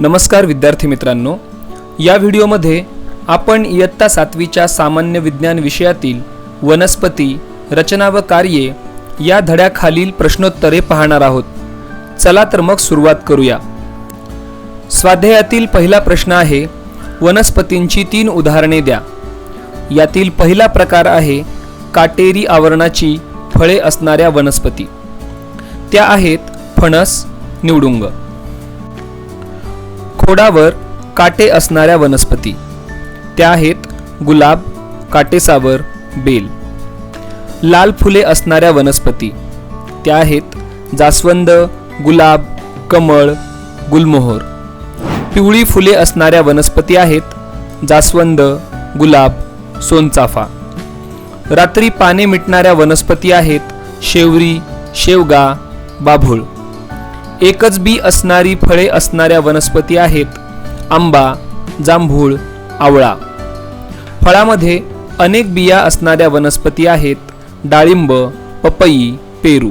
नमस्कार विद्यार्थी मित्रांनो. या व्हिडिओमध्ये आपण इयत्ता सातवीच्या सामान्य विज्ञान विषयातील वनस्पती रचना व कार्ये या धड्याखालील प्रश्नोत्तरे पाहणार आहोत. चला तर मग सुरुवात करूया. स्वाध्यायातील पहिला प्रश्न आहे वनस्पतींची तीन उदाहरणे द्या. यातील पहिला प्रकार आहे काटेरी आवरणाची फळे असणाऱ्या वनस्पती. त्या आहेत फणस निवडुंग. खोडावर काटे असणाऱ्या वनस्पती. त्या आहेत गुलाब काटेसावर बेल. लाल फुले असणाऱ्या वनस्पती. त्या आहेत जास्वंद गुलाब कमळ गुलमोहर. पिवळी फुले असणाऱ्या वनस्पती आहेत जास्वंद गुलाब सोनचाफा. रात्री पाने मिटणाऱ्या वनस्पती आहेत शेवरी शेवगा बाभूळ. एकच बी असणारी फळे असणाऱ्या वनस्पती आहेत. आंबा जांभूळ आवळा. फळामध्ये अनेक बिया असणाऱ्या वनस्पती आहेत. डाळिंब पपई पेरू.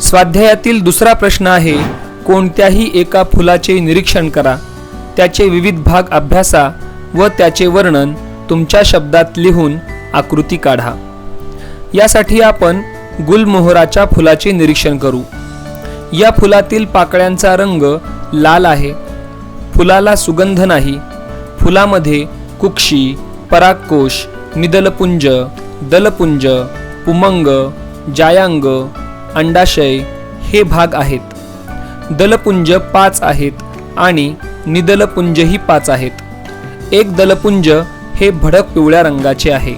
स्वाध्यायातील दुसरा प्रश्न आहे कोणत्याही एका फुलाचे निरीक्षण करा. त्याचे विविध भाग अभ्यासा व त्याचे वर्णन तुमच्या शब्दात लिहून आकृती काढा. यासाठी आपण गुलमोहराच्या फुलाचे निरीक्षण करू. या फुलातील पाकळ्यांचा रंग लाल आहे. फुलाला सुगंध नाही. फुलामध्ये कुक्षी परागकोश निदलपुंज दलपुंज पुमंग जायांग अंडाशय हे भाग आहेत. दलपुंज पाच आहेत आणि निदलपुंजही पाच आहेत. एक दलपुंज हे भडक पिवळ्या रंगाचे आहे.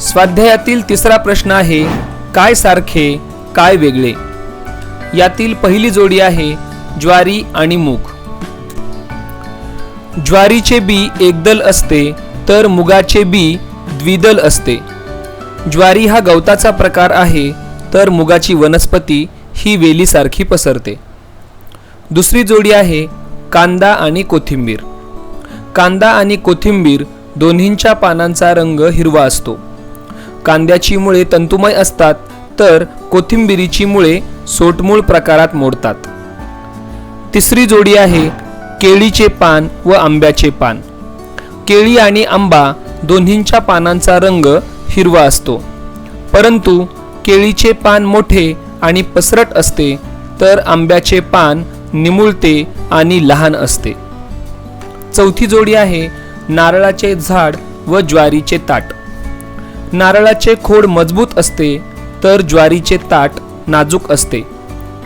स्वाध्यायातील तिसरा प्रश्न आहे काय सारखे काय वेगळे? यातील पहिली जोडी आहे ज्वारी आणि मूग. ज्वारीचे बी एकदल असते तर मुगाचे बी द्विदल असते. ज्वारी हा गवताचा प्रकार आहे तर मुगाची वनस्पती ही वेलीसारखी पसरते. दुसरी जोडी आहे कांदा आणि कोथिंबीर. कांदा आणि कोथिंबीर दोन्हींच्या पानांचा रंग हिरवा असतो. कांद्याची मुळे तंतुमय असतात तर कोथिंबिरीची मुळे सोटमूळ प्रकारात मोडतात. तिसरी जोडी आहे केळीचे पान व आंब्याचे पान. केळी आणि आंबा दोन्हींच्या पानांचा रंग हिरवा असतो. परंतु केळीचे पान मोठे आणि पसरट असते तर आंब्याचे पान निमुळते आणि लहान असते. चौथी जोडी आहे नारळाचे झाड व ज्वारीचे ताट. नारळाचे खोड मजबूत असते तर ज्वारीचे ताट नाजूक असते.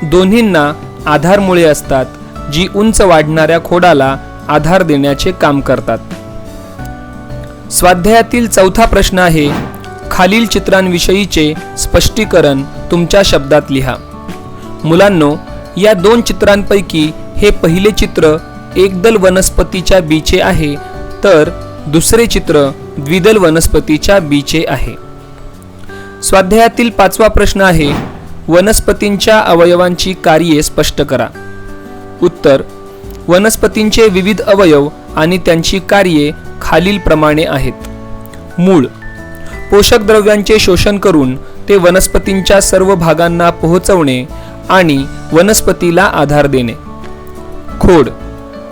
दोन्हींना आधारमुळे असतात जी उंच वाढणाऱ्या खोडाला आधार देण्याचे काम करतात. स्वाध्यायातील चौथा प्रश्न आहे खालील चित्रांविषयीचे स्पष्टीकरण तुमच्या शब्दात लिहा. मुलांनो या दोन चित्रांपैकी हे पहिले चित्र एकदल वनस्पतीच्या बीचे आहे तर दुसरे चित्र द्विदल वनस्पतीच्या बीचे आहे. स्वाध्यायातील पाचवा प्रश्न आहे वनस्पतींच्या अवयवांची कार्ये स्पष्ट करा. उत्तर वनस्पतींचे विविध अवयव आणि त्यांची कार्ये खालीलप्रमाणे आहेत. मूळ पोषक द्रव्यांचे शोषण करून ते वनस्पतींच्या सर्व भागांना पोहोचवणे आणि वनस्पतीला आधार देणे. खोड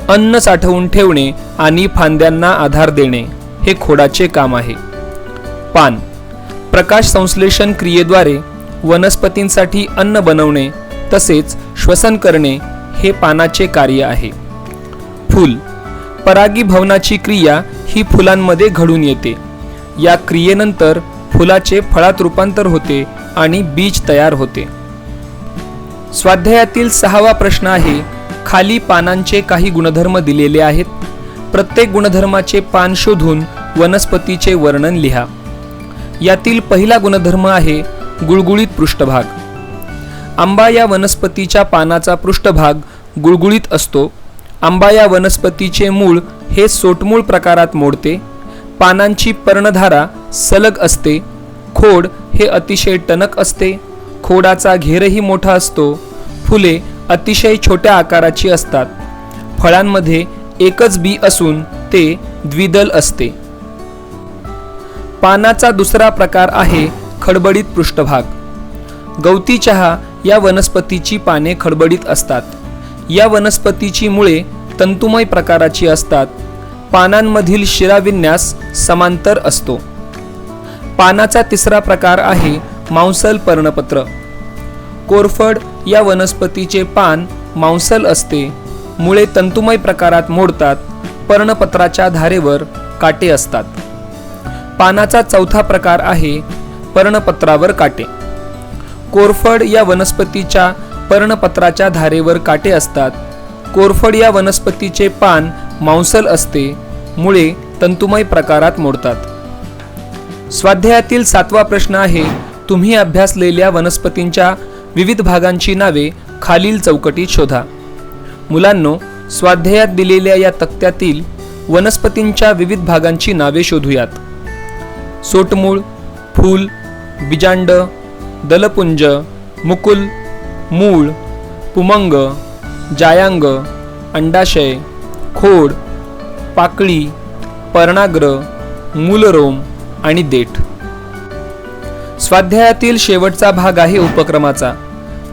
अन्न साठवून ठेवणे आणि फांद्यांना आधार देणे हे खोडाचे काम आहे. पान प्रकाश संश्लेषण क्रियेद्वारे वनस्पतींसाठी अन्न बनवणे तसेच श्वसन करणे हे पानाचे कार्य आहे. फूल. परागीभवनाची क्रिया ही फुलांमध्ये घडून येते. या क्रियेनंतर फुलाचे फळात रूपांतर होते आणि बीज तयार होते. स्वाध्यायातील सहावा प्रश्न आहे खाली पानांचे काही गुणधर्म दिलेले आहेत? प्रत्येक गुणधर्माचे पान शोधून वनस्पतीचे वर्णन लिहा. यातील पहिला गुणधर्म आहे गुळगुळीत पृष्ठभाग. आंबा या वनस्पतीच्या पानाचा पृष्ठभाग गुळगुळीत असतो. आंबा या वनस्पतीचे मूळ हे सोटमूळ प्रकारात मोडते. पानांची पर्णधारा सलग असते. खोड हे अतिशय टणक असते. खोडाचा घेरही मोठा असतो. फुले अतिशय छोट्या आकाराची असतात. फळांमध्ये एकच बी असून ते द्विदल असते. पानाचा दुसरा प्रकार आहे खडबडीत पृष्ठभाग. गवती चहा या वनस्पतीची पाने खडबडीत असतात. या वनस्पतीची मुळे तंतुमय प्रकाराची असतात. पानांमधील शिराविन्यास समांतर असतो. पानाचा तिसरा प्रकार आहे मांसल पर्णपत्र. कोरफड या वनस्पतीचे पान मांसल असते. मुळे तंतुमय प्रकारात मोडतात. पर्णपत्राच्या धारेवर काटे असतात. पानाचा चौथा प्रकार आहे पर्णपत्रावर काटे. कोरफड या वनस्पतीच्या पर्णपत्राच्या धारेवर काटे असतात. कोरफड या वनस्पतीचे पान मांसल असते मुळे तंतुमय प्रकारात मोडतात. स्वाध्यायातील सातवा प्रश्न आहे तुम्ही अभ्यासलेल्या वनस्पतींच्या विविध भागांची नावे खालील चौकटीत शोधा. मुलांनो स्वाध्यायात दिलेल्या या तक्त्यातील वनस्पतींच्या विविध भागांची नावे शोधूयात. सोटमूळ फूल बिजांड दलपुंज मुकुल मूळ पुमंग जायांग अंडाशय खोड पाकळी पर्णाग्र मूलरोम आणि देठ. स्वाध्यायातील शेवटचा भाग आहे उपक्रमाचा.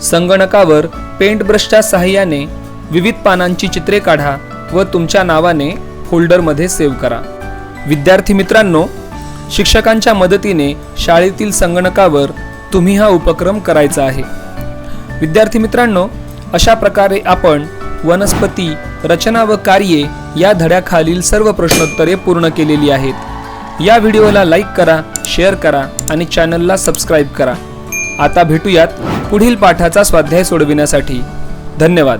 संगणकावर पेंट ब्रशच्या सहाय्याने विविध पानांची चित्रे काढा व तुमच्या नावाने फोल्डरमध्ये सेव्ह करा. विद्यार्थी मित्रांनो शिक्षकांच्या मदतीने शाळेतील संगणकावर तुम्ही हा उपक्रम करायचा आहे. विद्यार्थी मित्रांनो अशा प्रकारे आपण वनस्पती रचना व कार्ये या धड्याखालील सर्व प्रश्नोत्तरे पूर्ण केलेली आहेत. या व्हिडिओला लाईक करा शेअर करा आणि चॅनलला सबस्क्राईब करा. आता भेटूयात पुढील पाठाचा स्वाध्याय सोडविण्यासाठी. धन्यवाद.